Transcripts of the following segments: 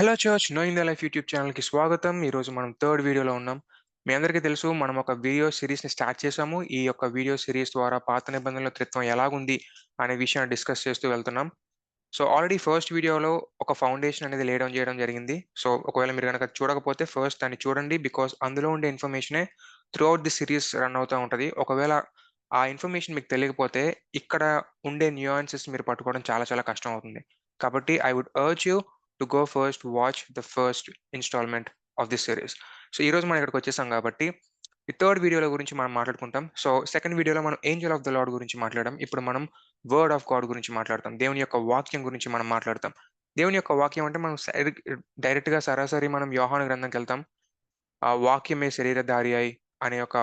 Hello church knowing the life YouTube ఛానల్కి స్వాగతం. ఈరోజు మనం థర్డ్ వీడియోలో ఉన్నాం. మీ అందరికీ తెలుసు మనం ఒక వీడియో సిరీస్ని స్టార్ట్ చేసాము ఈ యొక్క వీడియో సిరీస్ ద్వారా పాత నిబంధనల త్రిత్వం ఎలాగుంది అనే విషయాన్ని డిస్కస్ చేస్తూ వెళ్తున్నాం. సో ఆల్రెడీ ఫస్ట్ వీడియోలో ఒక ఫౌండేషన్ అనేది లేయడం చేయడం జరిగింది. సో ఒకవేళ మీరు కనుక చూడకపోతే ఫస్ట్ దాన్ని చూడండి బికాస్ అందులో ఉండే ఇన్ఫర్మేషనే throughout the series run అవుతూ ఉంటుంది. ఒకవేళ ఆ ఇన్ఫర్మేషన్ మీకు తెలియకపోతే ఇక్కడ ఉండే న్యూయాన్సెస్ మీరు పట్టుకోవడం చాలా చాలా కష్టం అవుతుంది. కాబట్టి I would urge you to go first watch the first instalment of this series so ఈరోజు మనం ఇక్కడికి వచ్చేసాం కాబట్టి ఈ థర్డ్ వీడియోల గురించి మనం మాట్లాడుకుంటాం. సో సెకండ్ వీడియోలో మనం ఏంజల్ ఆఫ్ ద లాడ్ గురించి మాట్లాడడం. ఇప్పుడు మనం వర్డ్ ఆఫ్ గాడ్ గురించి మాట్లాడతాం. దేవుని యొక్క వాక్యం గురించి మనం మాట్లాడతాం. దేవుని యొక్క వాక్యం అంటే మనం డైరెక్ట్గా సరాసరి మనం యోహాను గ్రంథంకి వెళ్తాం. ఆ వాక్యమే శరీరధారి అయి అనే ఒక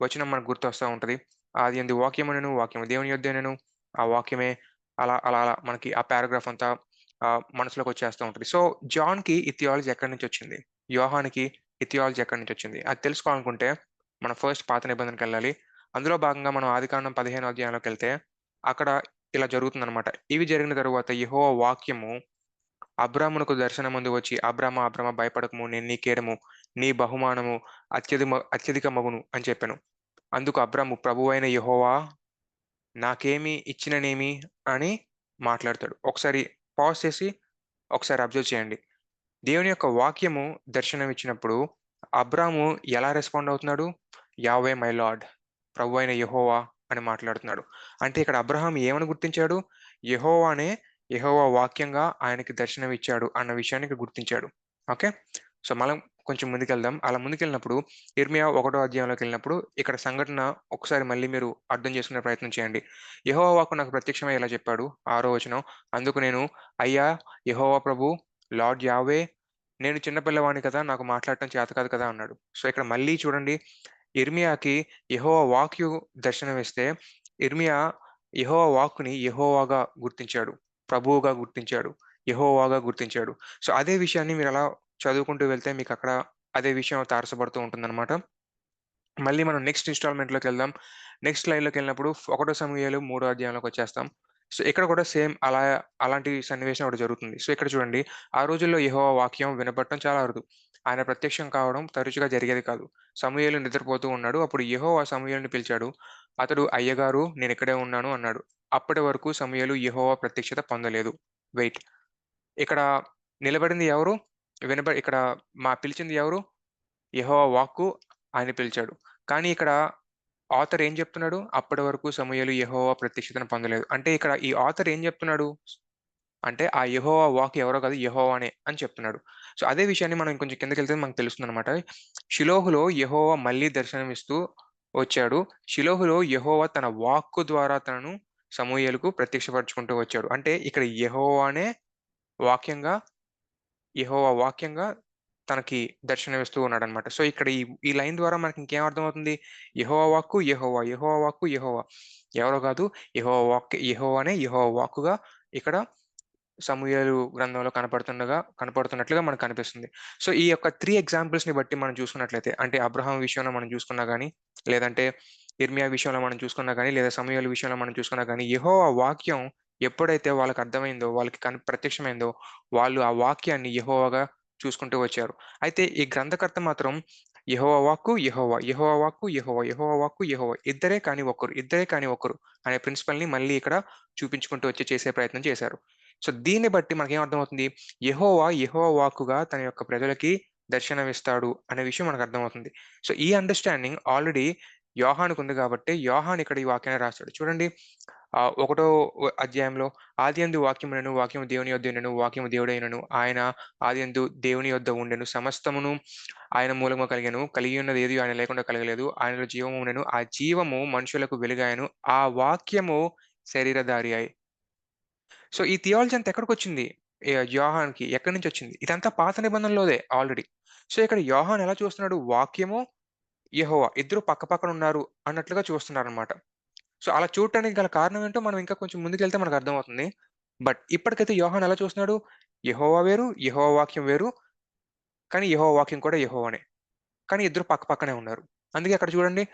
వచనం మనకు గుర్తొస్తూ ఉంటుంది. అది ఎందు వాక్యమునను వాక్యము దేవుని యొద్దనను ఆ వాక్యమే అలా అలా అలా మనకి ఆ పారాగ్రాఫ్ అంతా మనసులోకి వచ్చేస్తూ ఉంటుంది. సో జాన్కి ఇథియాలజీ ఈ థియాలజీ ఎక్కడి నుంచి వచ్చింది? యోహానికి ఈ థియాలజీ ఎక్కడి నుంచి వచ్చింది? అది తెలుసుకోవాలనుకుంటే మనం ఫస్ట్ పాత నిబంధనకి వెళ్ళాలి. అందులో భాగంగా మనం ఆదికాండం పదిహేను అధ్యాయంలోకి వెళ్తే అక్కడ ఇలా జరుగుతుంది అనమాట ఇవి జరిగిన తరువాత యహో వాక్యము అబ్రాహ్మునకు దర్శనం ముందు వచ్చి అబ్రామ అబ్రమ భయపడకము నేను నీ కేడము నీ బహుమానము అత్యధిక అత్యధిక మగును అని చెప్పాను. అందుకు అబ్రాము ప్రభు అయిన యహోవా నాకేమి ఇచ్చిననేమి అని మాట్లాడతాడు. ఒకసారి పాజ్ చేసి ఒకసారి అబ్జర్వ్ చేయండి. దేవుని యొక్క వాక్యము దర్శనం ఇచ్చినప్పుడు అబ్రాము ఎలా రెస్పాండ్ అవుతున్నాడు? యావే మై లార్డ్ ప్రభు అయిన యహోవా అని మాట్లాడుతున్నాడు. అంటే ఇక్కడ అబ్రహాం ఏమని గుర్తించాడు? యహోవానే యహోవా వాక్యంగా ఆయనకి దర్శనం ఇచ్చాడు అన్న విషయాన్ని గుర్తించాడు. ఓకే? సో మనం కొంచెం ముందుకెళ్దాం. అలా ముందుకెళ్ళినప్పుడు ఇర్మియా ఒకటో అధ్యాయంలోకి వెళ్ళినప్పుడు ఇక్కడ సంఘటన ఒకసారి మళ్ళీ మీరు అర్థం చేసుకునే ప్రయత్నం చేయండి. యహోవా వాక్కు నాకు ప్రత్యక్షమై ఇలా చెప్పాడు? ఆరో వచనం అందుకు నేను అయ్యా యహోవా ప్రభు లార్డ్ యావే నేను చిన్నపిల్లవాడిని కదా నాకు మాట్లాడటం చేత కాదు కదా అన్నాడు. సో ఇక్కడ మళ్ళీ చూడండి. ఇర్మియాకి యహోవా వాక్యు దర్శనం ఇస్తే ఇర్మియా యహోవా వాక్ని యహోవాగా గుర్తించాడు. ప్రభువుగా గుర్తించాడు. యహోవాగా గుర్తించాడు. సో అదే విషయాన్ని మీరు అలా చదువుకుంటూ వెళ్తే మీకు అక్కడ అదే విషయం తారసపడుతూ ఉంటుందన్నమాట. మళ్ళీ మనం నెక్స్ట్ ఇన్స్టాల్మెంట్లోకి వెళ్దాం. నెక్స్ట్ లైన్లోకి వెళ్ళినప్పుడు ఒకటో సమయాలు మూడో అధ్యాయంలోకి వచ్చేస్తాం. సో ఇక్కడ కూడా సేమ్ అలా అలాంటి సన్నివేశం ఒకటి జరుగుతుంది. సో ఇక్కడ చూడండి. ఆ రోజుల్లో యహో వాక్యం వినపడటం చాలా అరుదు. ఆయన ప్రత్యక్షం కావడం తరచుగా జరిగేది కాదు. సమయాలు నిద్రపోతూ ఉన్నాడు. అప్పుడు యెహోవా సమూయేలుని పిలిచాడు. అతడు అయ్యగారు నేను ఇక్కడే ఉన్నాను అన్నాడు. అప్పటి వరకు సమయాలు యహోవా ప్రత్యక్షత పొందలేదు. వెయిట్. ఇక్కడ నిలబడింది ఎవరు? వినబ ఇక్కడ మా పిలిచింది ఎవరు? యెహోవా వాక్కు ఆయన పిలిచాడు. కానీ ఇక్కడ ఆథర్ ఏం చెప్తున్నాడు? అప్పటి వరకు సమయలు యహోవా ప్రత్యక్షతను పొందలేదు. అంటే ఇక్కడ ఈ ఆథర్ ఏం చెప్తున్నాడు? అంటే ఆ యహోవా వాక్ ఎవరో కాదు యహోవానే అని చెప్తున్నాడు. సో అదే విషయాన్ని మనం కొంచెం కిందకి వెళ్తే మనకు తెలుస్తుంది అనమాట షిలోహులో యెహోవా మళ్ళీ దర్శనమిస్తూ వచ్చాడు. షిలోహులో యహోవా తన వాక్కు ద్వారా తనను సమూహలకు ప్రత్యక్షపరచుకుంటూ వచ్చాడు. అంటే ఇక్కడ యహోవానే వాక్యంగా యెహోవా వాక్యంగా తనకి దర్శనమిస్తూ ఉన్నాడు అనమాట సో ఇక్కడ ఈ ఈ లైన్ ద్వారా మనకి ఇంకేం అర్థమవుతుంది? యహోవా వాక్కు యెహోవా యెహోవా వాక్కు యెహోవా. ఎవరో కాదు యహోవా వాక్ యహోవానే యహోవా వాక్కుగా ఇక్కడ సమూయేలు గ్రంథంలో కనపడుతుండగా కనపడుతున్నట్లుగా మనకు కనిపిస్తుంది. సో ఈ యొక్క త్రీ ఎగ్జాంపుల్స్ని బట్టి మనం చూసుకున్నట్లయితే అంటే అబ్రహాం విషయంలో మనం చూసుకున్నా కానీ లేదంటే ఇర్మియా విషయంలో మనం చూసుకున్నా కానీ లేదా సమూహాల విషయంలో మనం చూసుకున్నా కానీ యెహోవా వాక్యం ఎప్పుడైతే వాళ్ళకి అర్థమైందో వాళ్ళకి కన్ ప్రత్యక్షమైందో వాళ్ళు ఆ వాక్యాన్ని యహోవాగా చూసుకుంటూ వచ్చారు. అయితే ఈ గ్రంథకర్త మాత్రం యహోవా వాక్కు యహోవా యహోవా వాక్కు యహోవా యహోవా వాక్కు యెహోవా ఇద్దరే కానీ ఒకరు ఇద్దరే కానీ ఒకరు అనే ప్రిన్సిపల్ని మళ్ళీ ఇక్కడ చూపించుకుంటూ వచ్చి చేసే ప్రయత్నం చేశారు. సో దీన్ని బట్టి మనకేం అర్థమవుతుంది? యహోవా యహోవా వాక్కుగా తన యొక్క ప్రజలకి దర్శనమిస్తాడు అనే విషయం మనకు అర్థమవుతుంది. సో ఈ అండర్స్టాండింగ్ ఆల్రెడీ యోహానికి ఉంది కాబట్టి యోహాన్ ఇక్కడ ఈ వాక్యాన్ని రాస్తాడు చూడండి ఒకటో అధ్యాయంలో ఆది అందు వాక్యమునను వాక్యము దేవుని యొద్ద ఉండను వాక్యము దేవుడైనను ఆయన ఆది అందు దేవుని యొద్ద ఉండెను. సమస్తమును ఆయన మూలము కలిగాను. కలిగి ఉన్నది ఏది ఆయన లేకుండా కలగలేదు. ఆయనలో జీవము ఉండెను. ఆ జీవము మనుషులకు వెలుగాయను. ఆ వాక్యము శరీరధారి అయి. సో ఈ థియాలజీ అంతా ఎక్కడికి వచ్చింది? యోహాన్కి ఎక్కడి నుంచి వచ్చింది? ఇదంతా పాత నిబంధనలోదే ఆల్రెడీ. సో ఇక్కడ యోహాన్ ఎలా చూస్తున్నాడు? వాక్యము యహోవా. ఇద్దరు పక్క పక్కన ఉన్నారు అన్నట్లుగా చూస్తున్నారు అనమాట సో అలా చూడటానికి గల కారణం ఏంటో మనం ఇంకా కొంచెం ముందుకెళ్తే మనకు అర్థమవుతుంది బట్ ఇప్పటికైతే యోహాన్ ఎలా చూస్తున్నాడు యహోవా వేరు యహోవా వాక్యం వేరు కానీ యహోవా వాక్యం కూడా యెహోవానే కానీ ఇద్దరు పక్క పక్కనే ఉన్నారు అందుకే అక్కడ చూడండి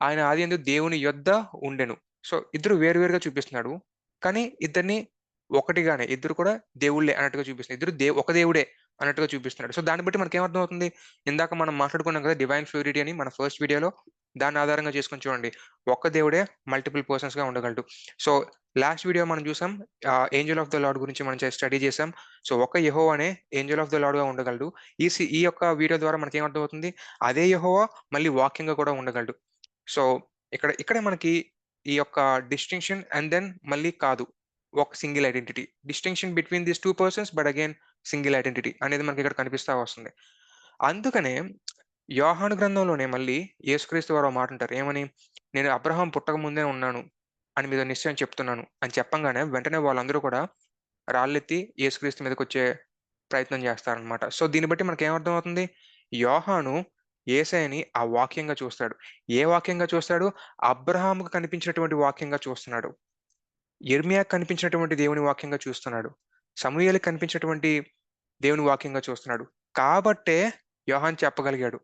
ఆయన ఆది ఎందుకు దేవుని యొద్ద ఉండెను సో ఇద్దరు వేరువేరుగా చూపిస్తున్నాడు కానీ ఇద్దరిని ఒకటిగానే ఇద్దరు కూడా దేవుళ్ళే అన్నట్టుగా చూపిస్తున్నారు ఇద్దరు దేవు ఒక దేవుడే అన్నట్టుగా చూపిస్తున్నాడు. సో, దాన్ని బట్టి మనకేమర్థమవుతుంది? ఇందాక మనం మాట్లాడుకున్నాం కదా! డివైన్ ఫ్యూరిటీ అని మన ఫస్ట్ వీడియోలో. దాన్ని ఆధారంగా చేసుకొని చూడండి. ఒక్క దేవుడే మల్టిపుల్ పర్సన్స్‌గా ఉండగలడు. సో, లాస్ట్ వీడియో మనం చూసాం. Angel angel of the Lord గురించి మనం స్టడీ చేసాం. సో, ఒక యహో అనే ఏంజెల్ ఆఫ్ ద లార్డ్‌గా ఉండగలడు. ఈ ఈ యొక్క వీడియో ద్వారా మనకి ఏమర్థమవుతుంది అదే యహోవా మళ్ళీ వాక్యంగా కూడా ఉండగలడు. సో, ఇక్కడ ఇక్కడే మనకి ఈ యొక్క డిస్టింక్షన్ అండ్ దెన్ మళ్ళీ కాదు. ఒక single identity. Distinction between these two persons but again single identity అనేది మనకి ఇక్కడ కనిపిస్తా వస్తుంది. అందుకనే యోహాను గ్రంథంలోనే మళ్ళీ యేసుక్రీస్తు వారు మాట ఉంటారు ఏమని? "నేను అబ్రహాం పుట్టక ముందే ఉన్నాను అని మీద నిశ్చయం చెప్తున్నాను" అని చెప్పంగానే వెంటనే వాళ్ళందరూ కూడా రాళ్ళెత్తి యేసుక్రీస్తు మీదకి వచ్చే ప్రయత్నం చేస్తారనమాట. సో, దీన్ని బట్టి మనకేమర్థమవుతుంది? యోహాను ఏసైని ఆ వాక్యంగా చూస్తాడు. ఏ వాక్యంగా చూస్తాడు? అబ్రహాంకు కనిపించినటువంటి వాక్యంగా చూస్తున్నాడు. యిర్మీయాకు కనిపించినటువంటి దేవుని వాక్యంగా చూస్తున్నాడు. సమూహలకు కనిపించినటువంటి దేవుని వాక్యంగా చూస్తున్నాడు. కాబట్టే యోహాన్ చెప్పగలిగాడు.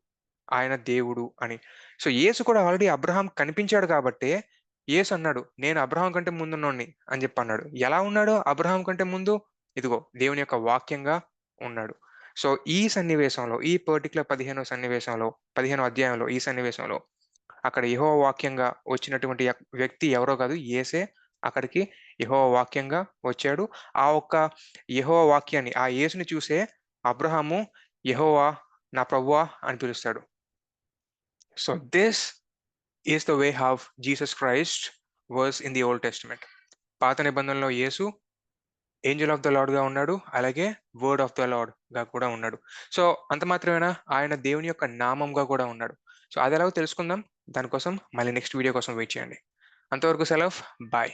ఆయన దేవుడు అని. సో, యేసు కూడా ఆల్రెడీ అబ్రహాం కనిపించాడు కాబట్టే యేసు అన్నాడు. "నేను అబ్రహాం కంటే ముందున్నోడిని" అని చెప్పి అన్నాడు ఎలా ఉన్నాడు అబ్రహాం కంటే ముందు? ఇదిగో దేవుని యొక్క వాక్యంగా ఉన్నాడు. సో, ఈ సన్నివేశంలో ఈ పర్టికులర్ పదిహేనో సన్నివేశంలో 15 అధ్యాయంలో ఈ సన్నివేశంలో అక్కడ యహో వాక్యంగా వచ్చినటువంటి వ్యక్తి ఎవరో కాదు ఏసే అక్కడికి యహో వాక్యంగా వచ్చాడు. ఆ ఒక్క యహో వాక్యాన్ని ఆ యేసుని చూసే అబ్రహాము యహోవా నా ప్రభువా అని పిలుస్తాడు. So, this is the way how Jesus Christ was in the Old Testament. పాత నిబంధనలో యేసు ఏంజెల్ ఆఫ్ ద లార్డ్‌గా ఉన్నాడు. అలాగే వర్డ్ ఆఫ్ ద లార్డ్‌గా కూడా ఉన్నాడు. సో, అంత మాత్రమేనా? ఆయన దేవుని యొక్క నామంగా కూడా ఉన్నాడు. సో, అది అదెలాగో తెలుసుకుందాం. దానికోసం మళ్ళీ నెక్స్ట్ వీడియో కోసం వెయిట్ చేయండి. అంతవరకు సెలవు. బాయ్.